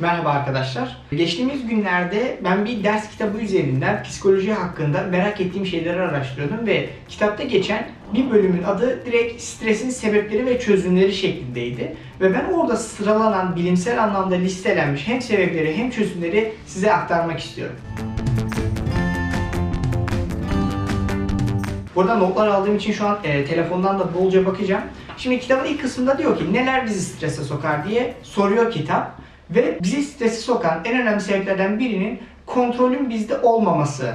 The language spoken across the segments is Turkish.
Merhaba arkadaşlar. Geçtiğimiz günlerde ben bir ders kitabı üzerinden psikoloji hakkında merak ettiğim şeyleri araştırıyordum ve kitapta geçen bir bölümün adı direkt stresin sebepleri ve çözümleri şeklindeydi. Ve ben orada sıralanan bilimsel anlamda listelenmiş hem sebepleri hem çözümleri size aktarmak istiyorum. Burada notlar aldığım için şu an e, telefondan da bolca bakacağım. Şimdi kitabın ilk kısmında diyor ki neler bizi strese sokar diye soruyor kitap. Ve bizi strese sokan en önemli sebeplerden birinin kontrolün bizde olmaması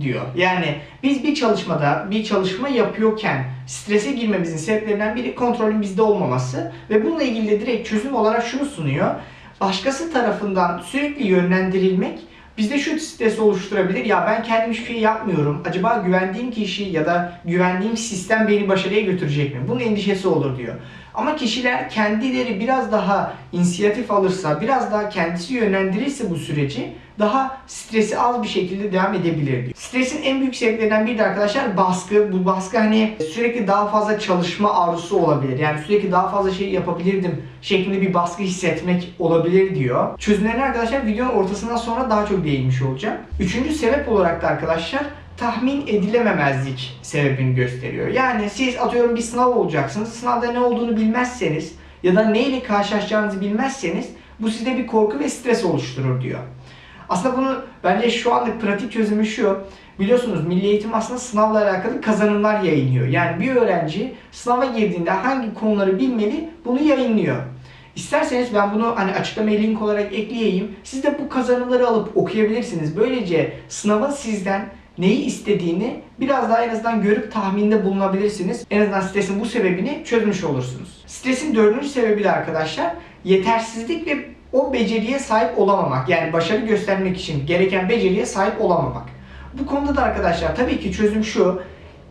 diyor. Yani biz bir çalışmada bir çalışma yapıyorken strese girmemizin sebeplerinden biri kontrolün bizde olmaması ve bununla ilgili de direkt çözüm olarak şunu sunuyor. Başkası tarafından sürekli yönlendirilmek bizde şu stres oluşturabilir. Ya ben kendim hiçbir şey yapmıyorum. Acaba güvendiğim kişi ya da güvendiğim sistem beni başarıya götürecek mi? Bunun endişesi olur diyor. Ama kişiler kendileri biraz daha inisiyatif alırsa, biraz daha kendisi yönlendirirse bu süreci daha stresi az bir şekilde devam edebilir diyor. Stresin en büyük sebeplerinden biri de arkadaşlar baskı. Bu baskı hani sürekli daha fazla çalışma arzusu olabilir. Yani sürekli daha fazla şey yapabilirdim şeklinde bir baskı hissetmek olabilir diyor. Çözümlerine arkadaşlar videonun ortasından sonra daha çok değinmiş olacağım. Üçüncü sebep olarak da arkadaşlar tahmin edilememezlik sebebini gösteriyor. Yani siz atıyorum bir sınav olacaksınız. Sınavda ne olduğunu bilmezseniz ya da neyle karşılaşacağınızı bilmezseniz bu sizde bir korku ve stres oluşturur diyor. Aslında bunu bence şu anlık pratik çözümü şu. Biliyorsunuz Milli Eğitim aslında sınavla alakalı kazanımlar yayınlıyor. Yani bir öğrenci sınava girdiğinde hangi konuları bilmeli bunu yayınlıyor. İsterseniz ben bunu hani açıklamaya link olarak ekleyeyim. Siz de bu kazanımları alıp okuyabilirsiniz. Böylece sınavın sizden neyi istediğini biraz daha en azından görüp tahminde bulunabilirsiniz. En azından stresin bu sebebini çözmüş olursunuz. Stresin dördüncü sebebi de arkadaşlar yetersizlik ve o beceriye sahip olamamak. Yani başarı göstermek için gereken beceriye sahip olamamak. Bu konuda da arkadaşlar tabii ki çözüm şu.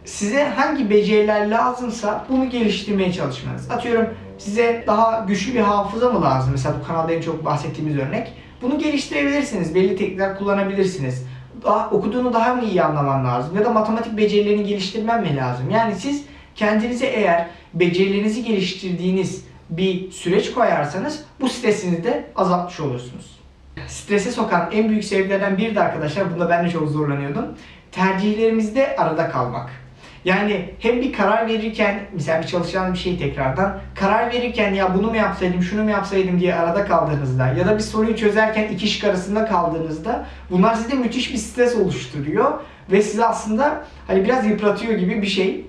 Size hangi beceriler lazımsa bunu geliştirmeye çalışmanız. Atıyorum size daha güçlü bir hafıza mı lazım? Mesela bu kanalda en çok bahsettiğimiz örnek. Bunu geliştirebilirsiniz. Belli teknikler kullanabilirsiniz daha, okuduğunu daha mı iyi anlaman lazım? Ya da matematik becerilerini geliştirmen mi lazım? Yani siz kendinize eğer becerilerinizi geliştirdiğiniz bir süreç koyarsanız bu stresinizi de azaltmış olursunuz. Strese sokan en büyük sebeplerden biri de arkadaşlar, bunda ben de çok zorlanıyordum. Tercihlerimizde arada kalmak. Yani hem bir karar verirken, mesela bir çalışan bir şey tekrardan, karar verirken ya bunu mu yapsaydım, şunu mu yapsaydım diye arada kaldığınızda ya da bir soruyu çözerken iki şık arasında kaldığınızda bunlar size müthiş bir stres oluşturuyor ve sizi aslında hani biraz yıpratıyor gibi bir şey.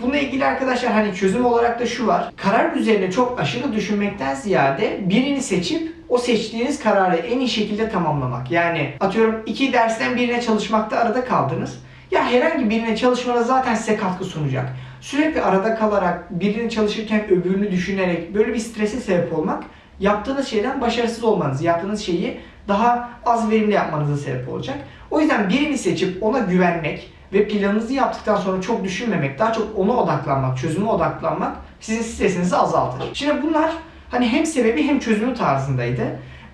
Bununla ilgili arkadaşlar hani çözüm olarak da şu var. Karar üzerine çok aşırı düşünmekten ziyade birini seçip o seçtiğiniz kararı en iyi şekilde tamamlamak. Yani atıyorum iki dersten birine çalışmakta arada kaldınız. Ya herhangi birine çalışmanız zaten size katkı sunacak. Sürekli arada kalarak, birini çalışırken öbürünü düşünerek böyle bir strese sebep olmak yaptığınız şeyden başarısız olmanız, yaptığınız şeyi daha az verimli yapmanıza sebep olacak. O yüzden birini seçip ona güvenmek ve planınızı yaptıktan sonra çok düşünmemek, daha çok ona odaklanmak, çözüme odaklanmak sizin stresinizi azaltır. Şimdi bunlar hani hem sebebi hem çözümü tarzındaydı.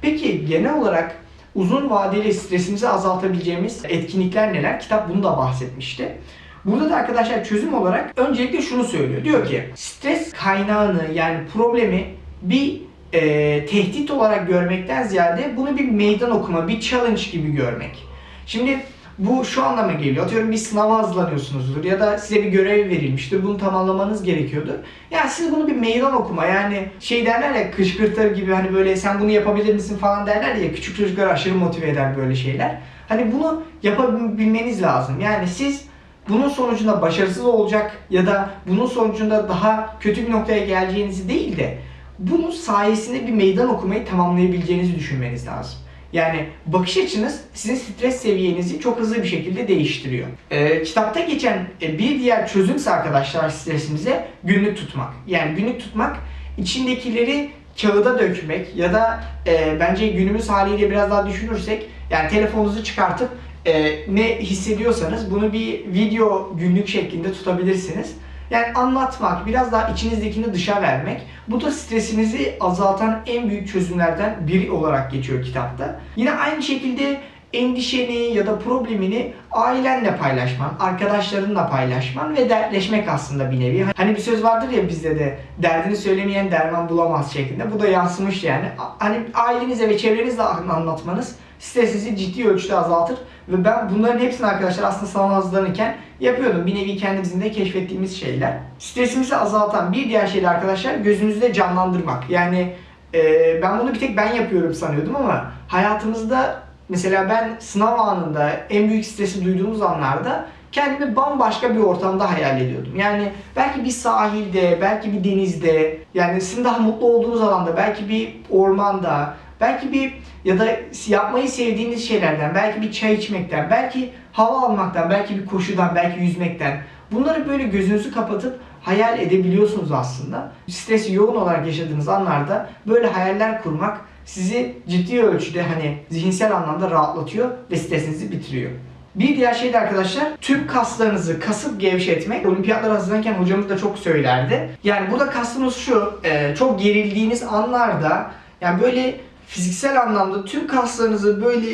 Peki genel olarak uzun vadeli stresimizi azaltabileceğimiz etkinlikler neler? Kitap bunu da bahsetmişti. Burada da arkadaşlar çözüm olarak öncelikle şunu söylüyor. Diyor ki stres kaynağını yani problemi bir e, tehdit olarak görmekten ziyade bunu bir meydan okuma, bir challenge gibi görmek. Şimdi bu şu anlama geliyor. Atıyorum bir sınava hazırlanıyorsunuzdur ya da size bir görev verilmiştir. Bunu tamamlamanız gerekiyordur. Yani siz bunu bir meydan okuma yani şey derler ya kışkırtır gibi hani böyle sen bunu yapabilir misin falan derler ya küçük çocuklar aşırı motive eder böyle şeyler. Hani bunu yapabilmeniz lazım. Yani siz bunun sonucunda başarısız olacak ya da bunun sonucunda daha kötü bir noktaya geleceğinizi değil de bunun sayesinde bir meydan okumayı tamamlayabileceğinizi düşünmeniz lazım. Yani bakış açınız sizin stres seviyenizi çok hızlı bir şekilde değiştiriyor. Ee, kitapta geçen e, bir diğer çözümse arkadaşlar stresimize günlük tutmak. Yani günlük tutmak içindekileri kağıda dökmek ya da e, bence günümüz haliyle biraz daha düşünürsek yani telefonunuzu çıkartıp e, ne hissediyorsanız bunu bir video günlük şeklinde tutabilirsiniz. Yani anlatmak, biraz daha içinizdekini dışa vermek. Bu da stresinizi azaltan en büyük çözümlerden biri olarak geçiyor kitapta. Yine aynı şekilde endişeni ya da problemini ailenle paylaşman, arkadaşlarınla paylaşman ve dertleşmek aslında bir nevi. Hani bir söz vardır ya bizde de derdini söylemeyen derman bulamaz şeklinde. Bu da yansımış yani. Hani ailenize ve çevrenizle anlatmanız stresinizi ciddi ölçüde azaltır. Ve ben bunların hepsini arkadaşlar aslında sınav hazırlanırken yapıyordum. Bir nevi kendimizin de keşfettiğimiz şeyler. Stresimizi azaltan bir diğer şey de arkadaşlar gözünüzde canlandırmak. Yani e, ben bunu bir tek ben yapıyorum sanıyordum ama hayatımızda mesela ben sınav anında en büyük stresi duyduğumuz anlarda kendimi bambaşka bir ortamda hayal ediyordum. Yani belki bir sahilde, belki bir denizde, yani sizin daha mutlu olduğunuz alanda, belki bir ormanda, belki bir ya da yapmayı sevdiğiniz şeylerden, belki bir çay içmekten, belki hava almaktan, belki bir koşudan, belki yüzmekten bunları böyle gözünüzü kapatıp hayal edebiliyorsunuz aslında. Stresi yoğun olarak yaşadığınız anlarda böyle hayaller kurmak sizi ciddi ölçüde hani zihinsel anlamda rahatlatıyor ve stresinizi bitiriyor. Bir diğer şey de arkadaşlar tüm kaslarınızı kasıp gevşetmek. Olimpiyatlara hazırlanırken hocamız da çok söylerdi. Yani burada kastımız şu, e, çok gerildiğiniz anlarda yani böyle fiziksel anlamda tüm kaslarınızı böyle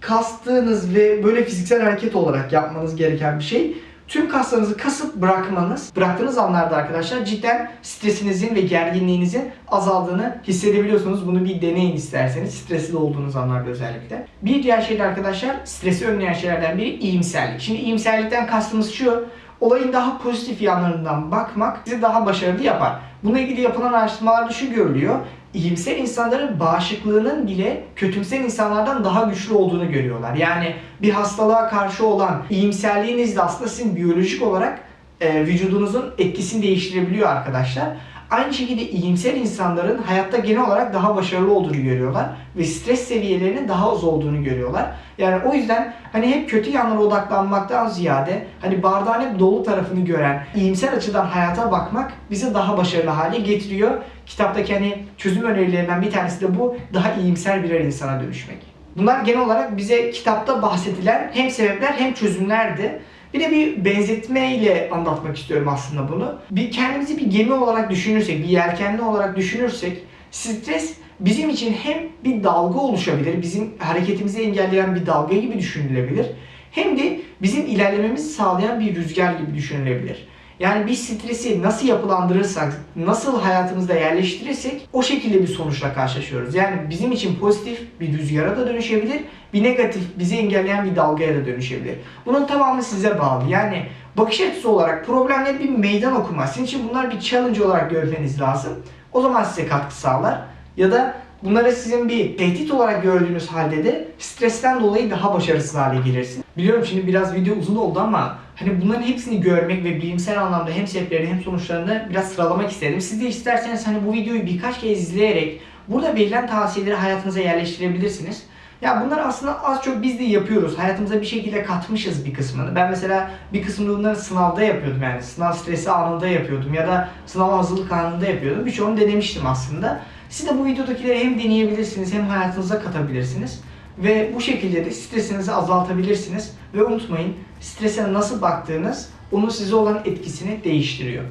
kastığınız ve böyle fiziksel hareket olarak yapmanız gereken bir şey. Tüm kaslarınızı kasıp bırakmanız, bıraktığınız anlarda arkadaşlar cidden stresinizin ve gerginliğinizin azaldığını hissedebiliyorsunuz. Bunu bir deneyin isterseniz, stresli olduğunuz anlarda özellikle. Bir diğer şey de arkadaşlar, stresi önleyen şeylerden biri iyimserlik. Şimdi iyimserlikten kastımız şu, olayın daha pozitif yanlarından bakmak sizi daha başarılı yapar. Bununla ilgili yapılan araştırmalarda şu görülüyor. İyimser insanların bağışıklığının bile kötümser insanlardan daha güçlü olduğunu görüyorlar. Yani bir hastalığa karşı olan iyimserliğiniz de aslında sizin biyolojik olarak e, vücudunuzun etkisini değiştirebiliyor arkadaşlar. Aynı şekilde iyimser insanların hayatta genel olarak daha başarılı olduğunu görüyorlar ve stres seviyelerinin daha az olduğunu görüyorlar. Yani o yüzden hani hep kötü yanlara odaklanmaktan ziyade hani bardağın hep dolu tarafını gören, iyimser açıdan hayata bakmak bizi daha başarılı hale getiriyor. Kitaptaki hani çözüm önerilerinden bir tanesi de bu daha iyimser birer insana dönüşmek. Bunlar genel olarak bize kitapta bahsedilen hem sebepler hem çözümlerdi. Bir de bir benzetme ile anlatmak istiyorum aslında bunu. Bir kendimizi bir gemi olarak düşünürsek, bir yelkenli olarak düşünürsek stres bizim için hem bir dalga oluşabilir, bizim hareketimizi engelleyen bir dalga gibi düşünülebilir. Hem de bizim ilerlememizi sağlayan bir rüzgar gibi düşünülebilir. Yani bir stresi nasıl yapılandırırsak, nasıl hayatımızda yerleştirirsek o şekilde bir sonuçla karşılaşıyoruz. Yani bizim için pozitif bir rüzgara da dönüşebilir, bir negatif bizi engelleyen bir dalgaya da dönüşebilir. Bunun tamamı size bağlı. Yani bakış açısı olarak problemleri bir meydan okuma. Sizin için bunlar bir challenge olarak görmeniz lazım. O zaman size katkı sağlar. Ya da bunları sizin bir tehdit olarak gördüğünüz halde de stresten dolayı daha başarısız hale gelirsiniz. Biliyorum şimdi biraz video uzun oldu ama hani bunların hepsini görmek ve bilimsel anlamda hem sebeplerini hem sonuçlarını biraz sıralamak istedim. Siz de isterseniz hani bu videoyu birkaç kez izleyerek burada verilen tavsiyeleri hayatınıza yerleştirebilirsiniz. Ya bunlar aslında az çok biz de yapıyoruz. Hayatımıza bir şekilde katmışız bir kısmını. Ben mesela bir kısmını bunları sınavda yapıyordum yani. Sınav stresi anında yapıyordum ya da sınav hazırlık anında yapıyordum. Birçoğunu denemiştim aslında. Siz de bu videodakileri hem deneyebilirsiniz hem hayatınıza katabilirsiniz. Ve bu şekilde de stresinizi azaltabilirsiniz. Ve unutmayın strese nasıl baktığınız onun size olan etkisini değiştiriyor.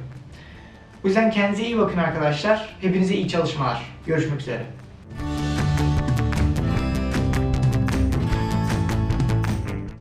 O yüzden kendinize iyi bakın arkadaşlar. Hepinize iyi çalışmalar. Görüşmek üzere.